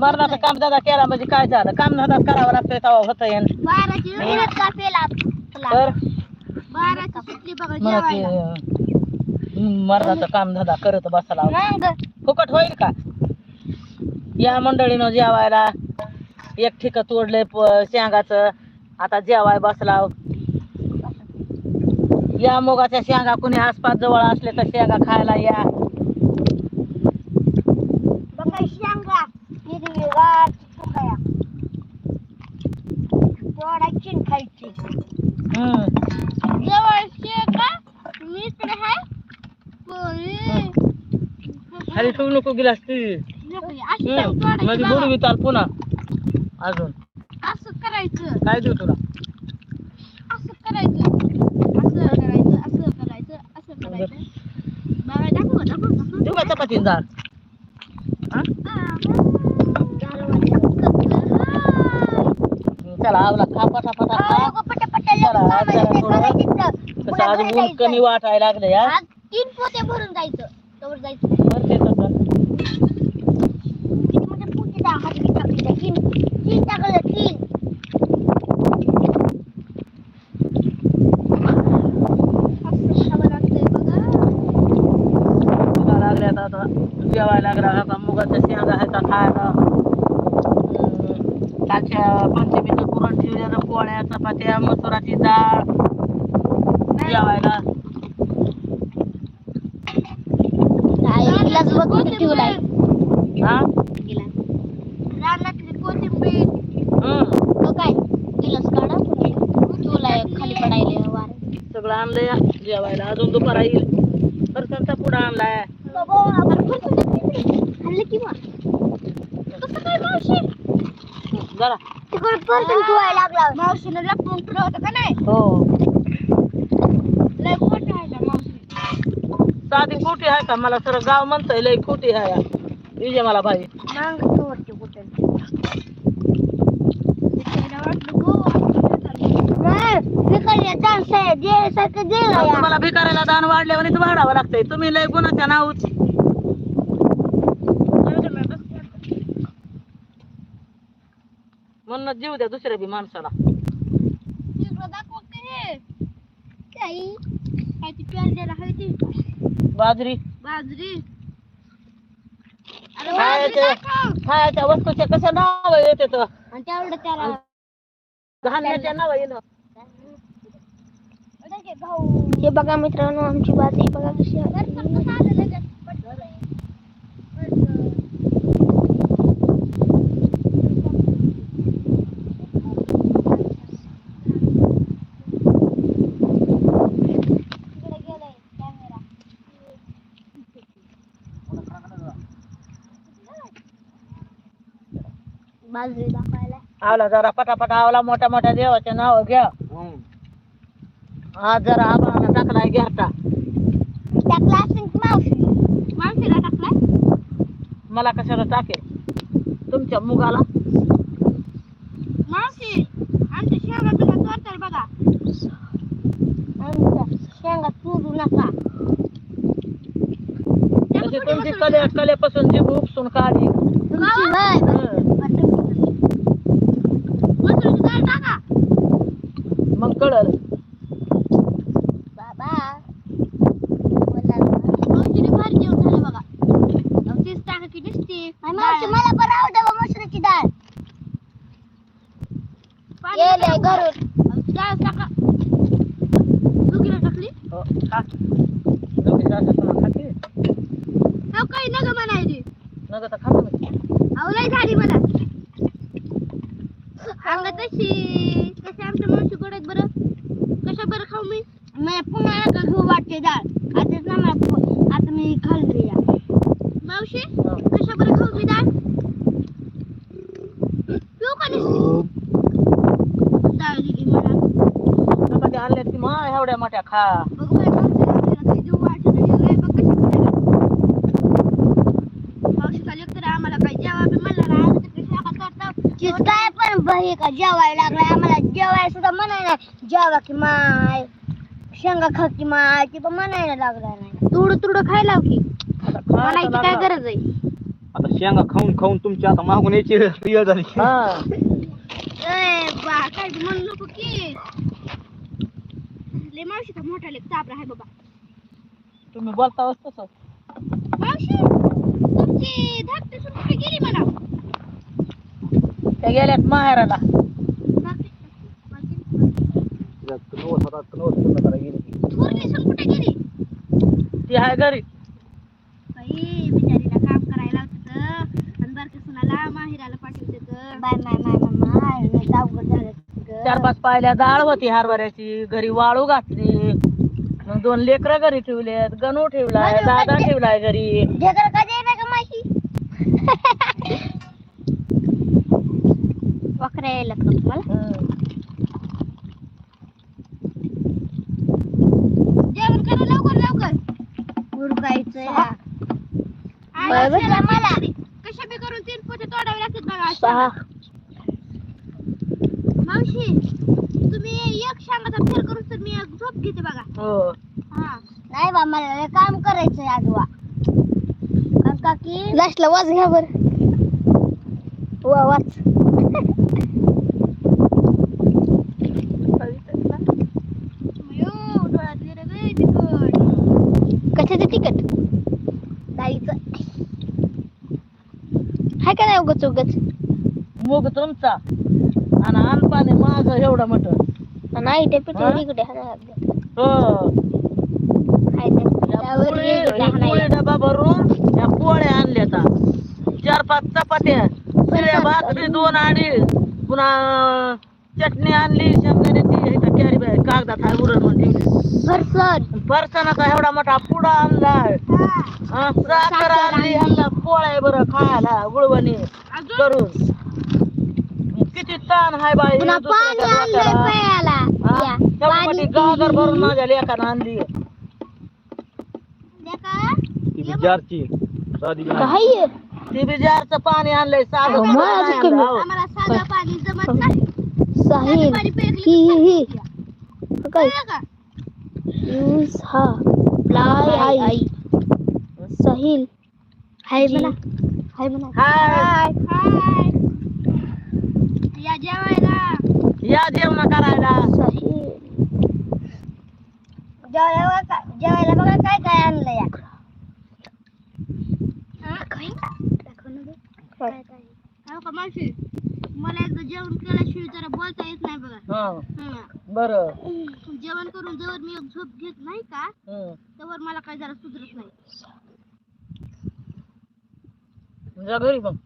मरणाचं काम दादा केला म्हणजे काय झालं? काम धंदा करावं लागतंय तेव्हा होत बाराची मेहनत का पेला तर? बाराची सुटली बघा मग ते जेवायला. अं, मरणाचं काम धंदा करत बसला मग? फुकट होईल का? या मंडळीनं जेवायला एक ठिक तोडले शेंगाचं. आता जेवाय बसला या मुगाच्या शेंगा कुणी आसपास जवळ असले तर शेंगा खायला या बघा शेंगा हिरवीगार चिकूया तोडायची आणि खायची हम्म. जवळ शेंगा मी इकडे आहे पोळी. खाली ठेवू नको गिलास ती. म्हणजे बघा. बुडवी चाल पुन्हा. अजून. असं करायचं. काय देऊ तुला? असं करायचं. असं करायचं असं करायचं असं करायचं. बाबा दाखव दाखव दाखव. देऊ का चपातीन डाळ? चला आवला खा पटा पटा खा चला, चला, थोडं. कसं आज ऊन कमी वाटायला लागलं या तीन पोते भरून जायचं. तवर जायचं बरं ते तसं. किती मोठे पोते दहा हात मी टाकले त्या. तीन तीन टाकलं तीन असं खावं लागतंय बघा बघा लागल्यात आता. जेवायला लागला आता. मुगाच्या शेंगा ह्याचा खायला. कालच्या पंचमीचं पुरण ठेवलेलं पोळ्या चपात्या मसुराची डाळ. जेवायला अजून दुपारा येईल. आणलाय. मावशी? जरा. मावशीनं ठेवलं होतं का नाही? हो. लय मोठं आहे ना मावशी. साधी खोटी आहे का? मला सर गाव म्हणतंय लय खोटी आहे. या. विजय मला भाई. मांग? चान्स आहे जे सारखं दिलं या तुम्हाला भिकाऱ्याला दान वाढल्यावर वाढावं लागतंय. तुम्ही लय गुणाच्या नावची. म्हणून जीव द्या दुसऱ्या बी माणसाला. हे. बाजरी. बाजरी. खायच्या वस्तूचे कसं नाव येते धान्याच्या नाव येणं. हे बघा मित्रांनो आमची बाजरी बघा कशी आहे. बाजरी दाखवायला. आवला जरा पटापट आवला मोठ्या मोठ्या देवाचे नाव घ्या. आज जरा आबाळानं टाकलाय घ्याटा टाकला असेल की मावशी? मावशीला टाकलाय? मला कशाला टाकेल? तुमच्या मुगाला. मावशी आमच्या शेंगा तुला बघा. आमच्या शेंगा नका. तशी तुमची कले कलेपासून जीभ उपसून काढी तुमची वय टाका मग कळल बाबा मावशीने भारी जेवण झालं बघा अहो, तीच टाका की दिसते मावशी मला पण आवडतं मसुरीची डाळ गेले घरून डाळ टाका दुखीला टाकली हो, खा. दोघी सासू सुना खाते. अहो काही नग म्हणायची नग तर खातो मी. अहो लय झाली मला अंग तशी कशी आमच्या मावशी कडे बरं कशा बरं खाऊ मी मला पुन्हा नका घेऊ वाटते डाळ आताच ना मला पो- आता मी खाल्ली या मावशी हो. कशा बरं खाऊ मी डाळ पिऊ का नुसती? डाळ दिली मला चपाती आणल्यात की मग एवढ्या मोठ्या खा बघ बाई, मावशीला आपल्याला काही देऊ वाटत नाही. लय बघ कशी करायला. मावशी खाली तर आम्हाला काही जेव्हा बी म्हणलं ना, आम्ही तर काय पण बही का जेवायला लागलाय आम्हाला जेवायला सुद्धा म्हणायला जेवा की माय शेंगा खा. की माय ती पण म्हणायला लागलाय नाही तुडू तुडू खायला की खा म्हणायची काय. गरज आहे आता शेंगा खाऊन खाऊन तुमची आता मागून यायची वेळ झाली. हा. ए बा काय म्हणू नको की. मावशी तर मोठा लेक चापरा आहे बाबा. तुम्ही बोलता तसं मावशी तुमची धाकटी सून कुठे गेली म्हणा. त्या गेल्यात माहेराला. थोरली सून कुठे गेली? ती आहे घरी. बाई बिचारीला काम करायला होतं आणि बारक्या सुनाला माहेराला पाठवते बाय माय माय माय अवघड चार पाच पाहिल्या डाळ होती हरभऱ्याची घरी वाळू घातली. मग दोन लेकरं घरी ठेवलेत गणू ठेवलाय माझं दादा ठेवलाय घरी. कधी येणार का माशी? यायला का तुम्हाला? हम्म. जेवण करा लवकर लवकर. उरकायचं मला. कशा बी करून तीन पोते तोडावे लागतात बघा सहा. मावशी तुम्ही एक सांगा फेर करून तर मी एक झोप घेते बघा. हो. हा. नाही बा मला काम करायचंय आजवा. काकी? लास्टला वाच घ्या बर. वा वाच कशाचं तिकट? डाळीचं हाय का नाही उगच उगच? मूग तुमचा. आणि अनपाणी माझं एवढं मोठं नाही ते हा? पिठून इकडे हो. हाय ते. या त्यावर पोळी- इकडे ही हाणायला. पोळी डबा भरून या पोळ्या आणल्या आता चार पाच चपात्या. शिळ्या भाकरी दोन आणि पुन्हा चटणी आणली शेंगदाण्याची इथं कॅरी बॅग कागदात आहे उरण म्हणून ठेवली. फरसन फरसाणाचा एवढा मोठा पुडा हा, साखर आणली ह्यांना पोळ्या बरं खायला गुळवणी करून. ताण हाय बाई पुन्हा पाणी आणलंय डोक्याला. या, तेवढी मोठी गागर भरून माझ्या लेकानं आणली ती बी जारची साधी बी नाही. काय ती बी जारचं पाणी आणलंय साधं अगं, पाणी माझं नाही कमी. आणलं, आम्हाला साधं पाणी जमत नाही. साहिल ही ही. ही काय? यूज़ हा. प्लाय आई. साहिल. हाय म्हणा. हाय म्हणा. हाय हाय. या जेवायला. या जेवण करायला. जेवायला बघा जेवायला बघा काय काय आणलं या मला एकदा जेवण केल्याशिवाय जरा बोलता येत नाही बघा. हा. हं. बर. जेवण करून जवळ मी झोप घेत नाही का तेव्हा मला काय जरा सुधरत नाही. घरी मग.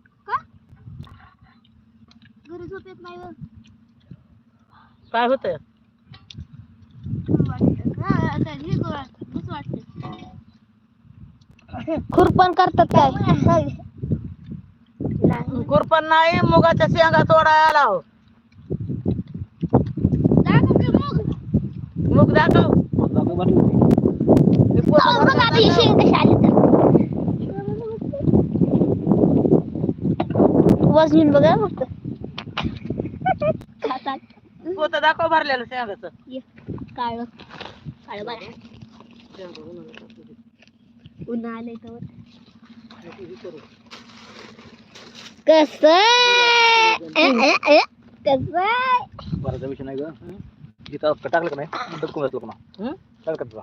घरी झोप येत नाही व. काय. हा, हे वाटतं. खुरपण करतात काय खुरपण नाही मुगाच्या शेंगा तोडायला की मग. दाखव दाखव बाटली. हे पोतं हो, बघ आपली दाखव. शेंग कशी आली तर. वजन बघा फक्त खातात पोतं दाखव भरलेलं शेंगाचं. काळ काळ बघा. उन्हा आलंय तर कस कस बराचा विषय नाही ग. टाकलं का नाही? डबकून हं? टाकलं का तुला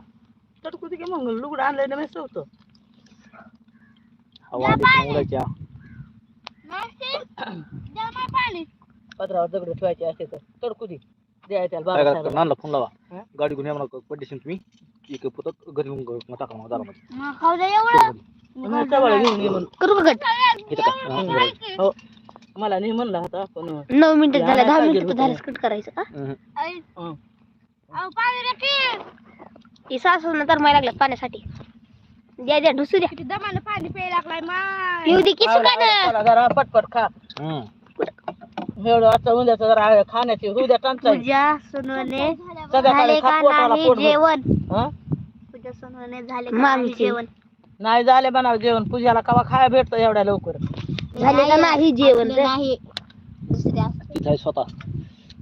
तडकू दे की मग. लुगडं आणलंय ना मी सोडतो हवा आली की उडायच्या पाणी. पदरावर दगड ठेवायचे असे तर. तडकू त्याला काय नानला फोन लावा. हं? गाडी घेऊन या म्हणा पडदेशील तुम्ही. एक पुतक घरी येऊन ग- टाका मग दारामध्ये. मग खाऊ दे एवढं. मी सवाळ घेऊन ये म्हणून. करू का गट इथं का? हं. हो. मला नाही म्हणला होता पण नऊ मिनिटं झाले दहा मिनिटं कट करायचं का हं. हं. सासू तर माय लागलं पाण्यासाठी. द्या द्या ढुसू द्या. दमानं पाणी प्यायला लागलाय माय. येऊ दे की जरा पटपट खा. हं. एवढं आता उद्याचं जरा खाण्याची उद्या टंचाई. पूजा सोनवणे सगळ्याकडे झाले खा का पोटाला नाही. जेवण? हं? पूजा सोनवणे झाले का नाही जेवण? नाही झाले बनाव जेवण. पूजाला कवा खाया भेटतं एवढ्या लवकर? झाले का नाही जेवण नाही. दुसऱ्या तिथं आहे स्वतः.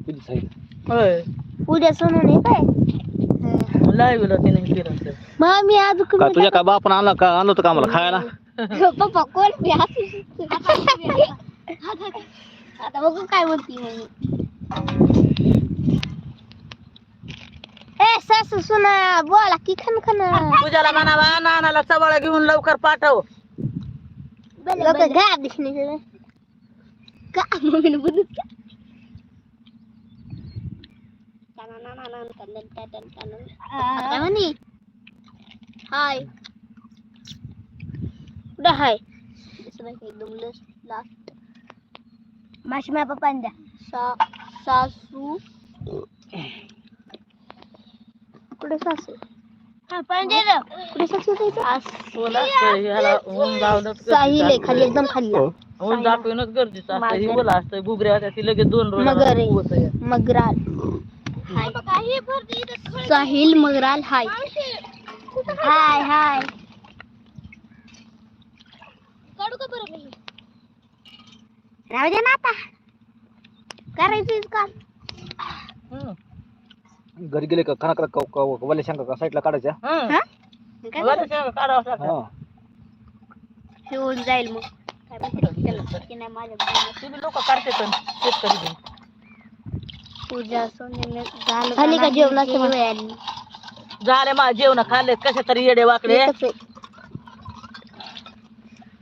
तुझीच आहे होय. पूजा सोनवणे काय? लाईव्हला तिने केलं मग मी आज तुझ्या काय बापानं आणलं का? आणलं होतं का आम्हाला खायला? पप्पा कोण मी आता बघू काय म्हणती ए सासू सुना बोला की खन खन पूजाला म्हणावा नानाला चवळा घेऊन लवकर पाठव. लोक घ्या दिसणे का मम्मीने बोलू? का काय म्हणे. हाय. कुठं हाय? एकदम लास्ट. माशी माझ्या पप्पाने द्या सा सासू. कुठे सासू? हा पण दे ना कुठे सासू बोला, ह्याला ऊन लावणंच साहिल आहे खाली एकदम खाली हो. असतं. ऊन दाखवणंच गरजेचं असतं ही. बोला असतं बुबऱ्या होत्या ती लगेच दोन मगर आहे. रोज मगराल. साहिल मगराल हाय. हाय हाय? काढू का बरं मी राहू दे ना आता. करायचं काम. घरी गेले का? खाना करा वाल्या शेंगा का? साईडला काढायच्या? हा? काय हा. हे होऊन जाईल मग. काय माहिती त्याला. की नाही माझ्या बहिणीला. तुम्ही लोक काढते पण शेतकरी बी. पूजा सोन्याने झालं झाली का जेवणाची वेळ आली झाले मा जेवण खाल्ले. कसे तरी येडे वाकडे.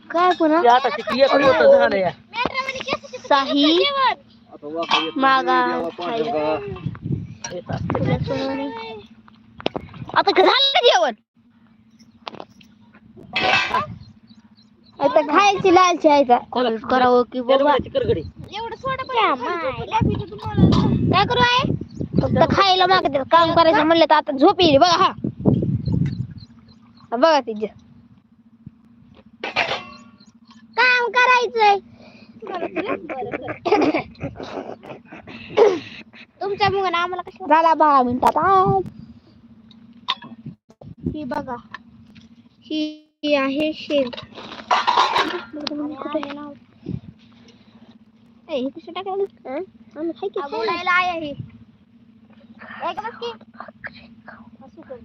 काय पुन्हा ते आता किती एक मोठं झालं या. साही आता वाका येत मागा. आता झालं जेवण. आता खायची लालची आहे का? करावं की बाबा काय करू आहे? फक्त खायला मागते काम करायचं म्हणलं तर आता झोप येईल. बघा हा. हा, बघा तिच्या काम करायचंय. तुमच्या मुलं आम्हाला कसं झाला बारा मिनिटात. ही बघा ही आहे हे कसं टाकायला? हं? की. असं कर.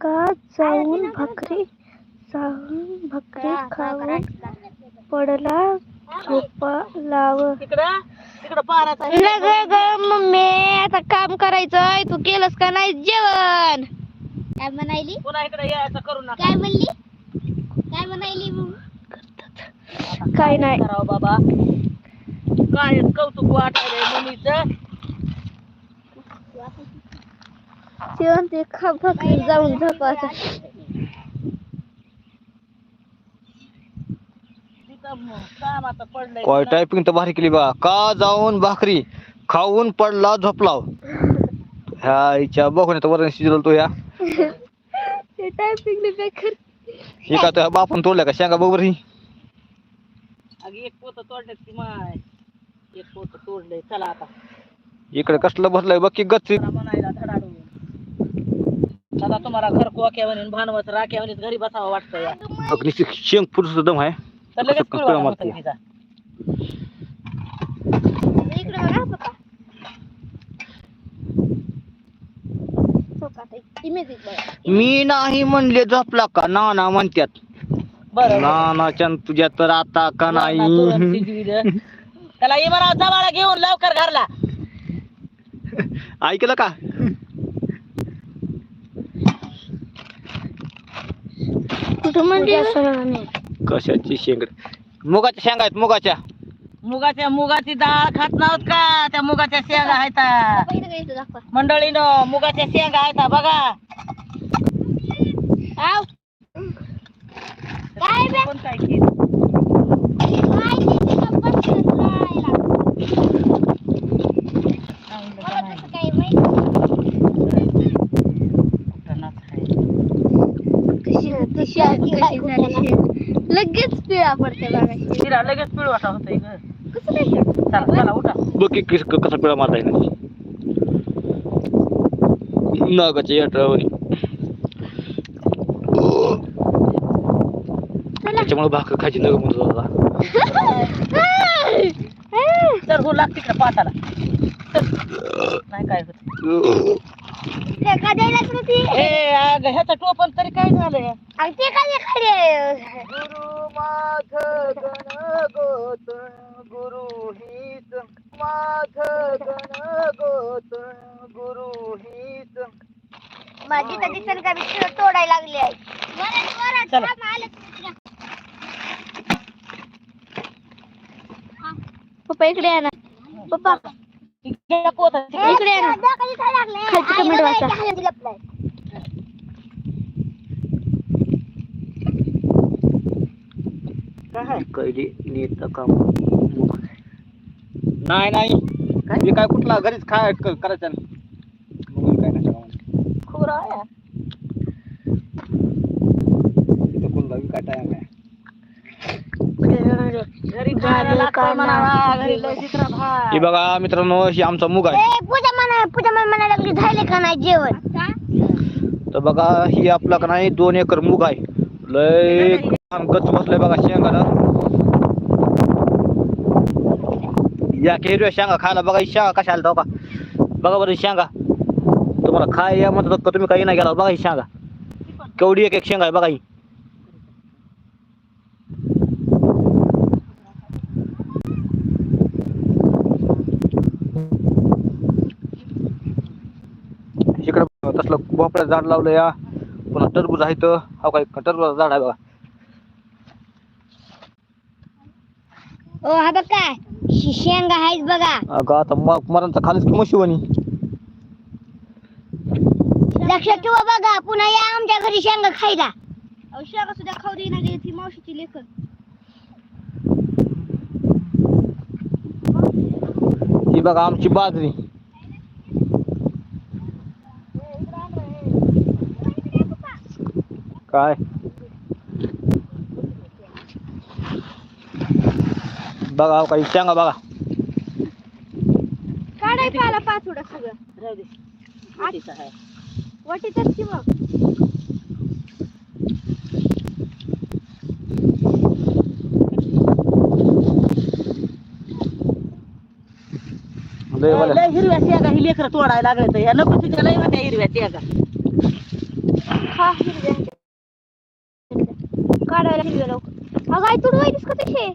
का जाऊन भाकरी जाऊन भाकरी खाऊन पडला झोपा लाव. तिकडं तिकडं पाराचा लग ग मम्मी आता काम करायचंय तू केलंस का नाही? जेवण. काय म्हणायली? पुन्हा इकडे यायचं करू नका. काय म्हणली? काय म्हणायली काय नाही. करावं बाबा. काय कौतुक वाटायलंय मम्मीचं. जेवण ते खा भाकरी जाऊन झोपायचं तिथं म- काम आता पडलंय काय टायपिंग तर भारी केली बा. का जाऊन भाकरी खाऊन पडला झोपलाव? ह्या हिच्या बघून तर वरण शिजवलं तो या टायपिंग बेकार. हे का त्या बापून तोडल्या का? शेंगा बरोबर ही. अगं एक पोत तोडले ती माय. एक पोत तोडलंय. चला आता. इकडे कसलं भरलंय बघ की गच्ची. मला म्हणायला धडाडून. आता तुम्हाला घर कोक्या म्हणून भानवत राख्या घरी बसावं वाटतं या. नुसती शेंग पुरुष दम आहे. तर लगेच. होतं तिचा. इकडे बघा पप्पा. इमेज. मी नाही म्हणले झोपला का ना ना म्हणत्यात बरं नानाच्या तुझ्या तर आता का नाही. त्याला इमाराव जवाळा घेऊन लवकर घरला ऐकलं का कुठं म्हणते कशाची शेंग मुगाच्या शेंगा आहेत मुगाच्या मुगाच्या मुगाची डाळ खात नव्हत का त्या मुगाच्या शेंगा आहेत दाखवा मंडळीनं मुगाच्या शेंगा आहेत बघा आव. काय बे? कोण काय केलं? काय ते तिथं बसलं राहायला? चांगलं मला का नाही? तसं काही माहीत कुठं आहे? कशी कशी आली, कशी झाली लगेच पिळा पडते बघा तिला लगेच पिळवाटा होतंय ग. कसं चला चला उठा. बघ की किस- कसा पिळा मारता येईल नागाच्या यात्रावरी त्याच्यामुळे भाकर खायची नग म्हणत होता तर हो लाग तिकडे पाताला चल. नाही काय होत. एखाद्याला कृती ए अगं ह्याचं टोपण तरी काय झालंय आणि ते काय खाली गुरु माझ गण गोत गुरु हीच माझ गण गोत गुरु हीच माझी तर का मी तोडायला लागली आहे. वरड, वरड, चला. थांब, आलं तुझं. पप्पा इकडे या ना. पप्पा. इकडे काय? खालची बघा, वाचा. काय? कैली नीत काम. नाही नाही. हे काय कुठला? घरीच खाय क- करायचं बघून काय नाही कोण लावी काय टाइम घरी खायला लागतंय म्हणावा, घरी लय चित्र हे भात. बघा मित्रांनो ही आमचा मुग आहे. ए, पूजा म्हणा पूजा मला म्हणायला लागली झाले का नाही जेवण? तर बघा ही आपला का नाही दोन एकर मूग आहे. लय छान गच बसलंय बघा शेंगाला. या की हिरव्या शेंगा खायला बघा ही शेंगा कशा आल्या का बघा. बरं ही शेंगा. तुम्हाला खाय या म्हणतात का तुम्ही काही नाही गेला बघा ही शेंगा. केवढी एक एक शेंगा आहे बघा ही. तसलं भोपळ्याचं झाड लावलं या. पुन्हा टरबूज आहे तर हा काय टरबूज झाड आहे बघा. ओ हा बघ काय? शे- शेंगा आहेत बघा. अगं आता मग मरांचा खालीच की मशिवणी लक्षात ठेवा बघा पुन्हा या आमच्या घरी शेंगा खायला. शेंगा सुद्धा खाऊ दे ना ती मावशीची लेकर. ही बघा आमची बाजरी. काय? बघा काही शेंगा बघा. आला पाचोडा सगळं. राहू दे. मातीचं आहे. वाटीतच की मग? लय वाल्या. लय हिरव्या शेंगा ही लेकरं तोडायला लागले तर या नको तिच्या लय होत्या हिरव्या शेंगा. हा हिरव्या. काढायला हिरव्या लवकर. अगं आई तुडवायचीस का तसे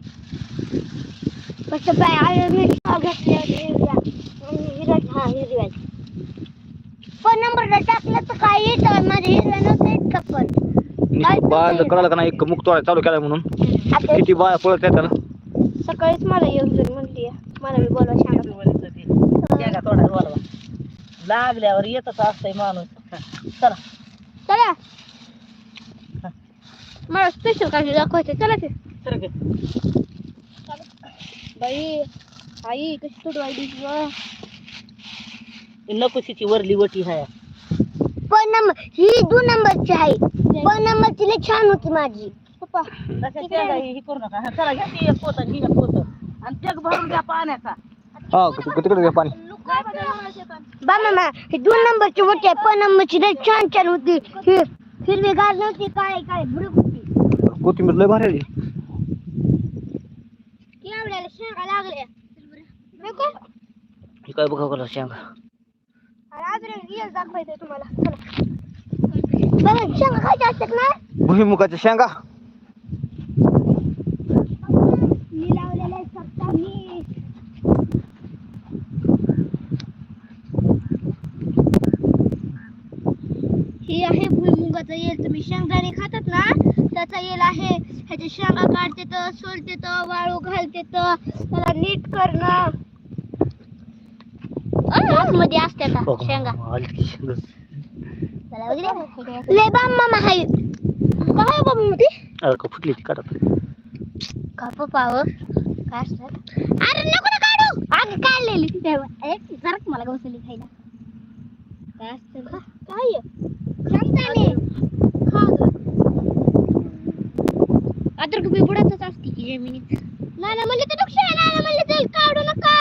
कसं पाय आलं मी घेतल्या हिरव्या हा हिरव्या. पण नंबर टाकलं तर काय येतं? माझ्या हिरव्या नव्हतं येत का पण? नुसतं बाळ कळालं का नाही? एक मुक तोडायला चालू केलाय म्हणून. आता किती बाया पळत आहे त्याला. सकाळीच मला एक जण म्हणली मला मी बोलवा शेंगा तोडायला बोलवा. लागल्यावर येतच असतंय माणूस. चला. चला. मला स्पेशल काळजी दाखवायचं चला ते. बाई आई कशी ही नकोशीची वरली वटी आहे पण नंबर ही दोन नंबरची आहे. पण नंबरची लई छान होती माझी. पप्पा ही करू नका. चला घ्या ती एक पोत ही एक पोत. आणि जग भरून द्या पाण्याचा. हा तिकडे घे पाणी. बा मामा ही दोन नंबरची मोठी आहे. पण नंबरची लई छान छान होती. ही हिरवी गार नव्हती काय काय कोथिंबीर लय भारी आली एवढ्याला शेंगा लागल्या? नको. ही काय बघा बघा शेंगा. अजून एक रिअल दाखवायचंय तुम्हाला. चला. बघा शेंगा खायच्या असतात ना? भुईमुगाच्या शेंगा. मी मी ही आहे भुईमुगाचा येल. तुम्ही शेंगदाणे त्याचा येल आहे. ह्याच्या शेंगा काढते तर सोलते तर वाळू घालते तर त्याला नीट करणं. मध्ये असते का शेंगा. वगैरे लय काय बाबा मध्ये? फुटली ती? का हो? काय असतात अरे नको ना काढू. आग काढलेली मला गवसली खायला. काय असतं का काय शेंगदाणे खा अद्रक बी बुडातच असते की जमिनीत. नाना म्हणले तर आहे नाना म्हणले तर काढू नका.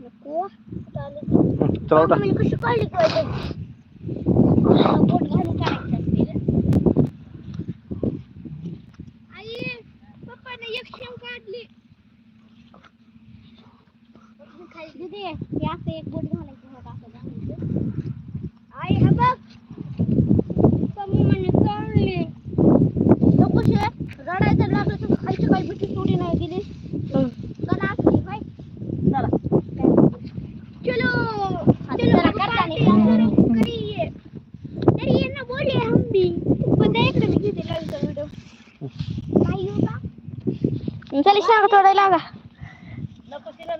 नको. चला उठा म्हणजे कशी काढली पाहिजे घालून काढायचं असते रे. आई पप्पाने एक शेव काढली. खाली दे हे असं एक बोट घालायचं होतं असं घालायचं आई हा बघ चला शेंगा तोडायला लागा नको तिला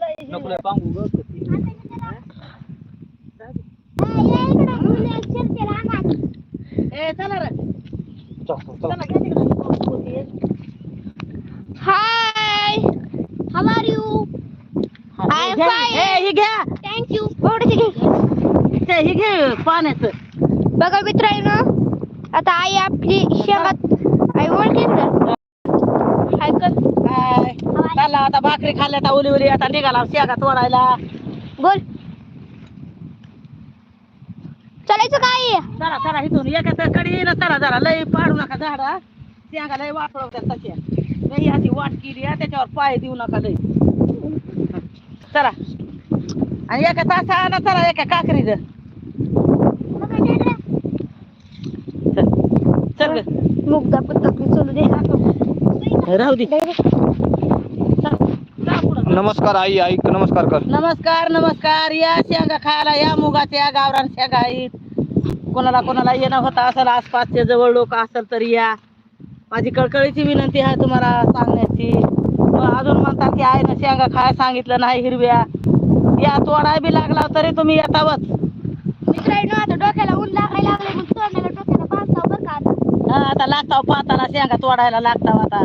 हे. लय पांगू गं. ए चला रे चल, चल, चल. चला घ्या तिकडं. Hi how are you I am घ्या. fine. ए, ही घ्या थँक्यू एवढंच घे ते ही घे पाण्याचं बघा मित्रांनो आता आई आपली शेंगात आई ओळखेन का चालला आता भाकरी खाल्ल्या आता उली उली आता निघाला शेगा तोडायला. बोल. चालायचं काय? चला चला इथून एका कडे ना चला जरा लय पाडू नका झाडा शेंगा लय वाटवत्या तशा. लई अशी वाट केली त्याच्यावर पाय देऊ नका लय चला. आणि एका तासा ना चला एका काकरीच चल. मुगदा पत्तक चलू दे. राहू दे. नमस्कार आई आई नमस्कार कर. नमस्कार नमस्कार. या शेंगा खायला या मुगाच्या गावरान शेंगा आहेत. कोणाला कोणाला येणं होतं असेल आसपासचे जवळ लोक असेल तर या. माझी कळकळीची विनंती आहे तुम्हाला सांगण्याची. अजून म्हणतात की आहे ना शेंगा खाय सांगितलं नाही हिरव्या. या तोडाय बी लागला तरी तुम्ही येतावच मित्रांनो आता डोक्याला ऊन लागायला लागले मग डोक्याला बांधता बरं का आता? हा आता लागताव पाहताना शेंगा तोडायला लागताव आता.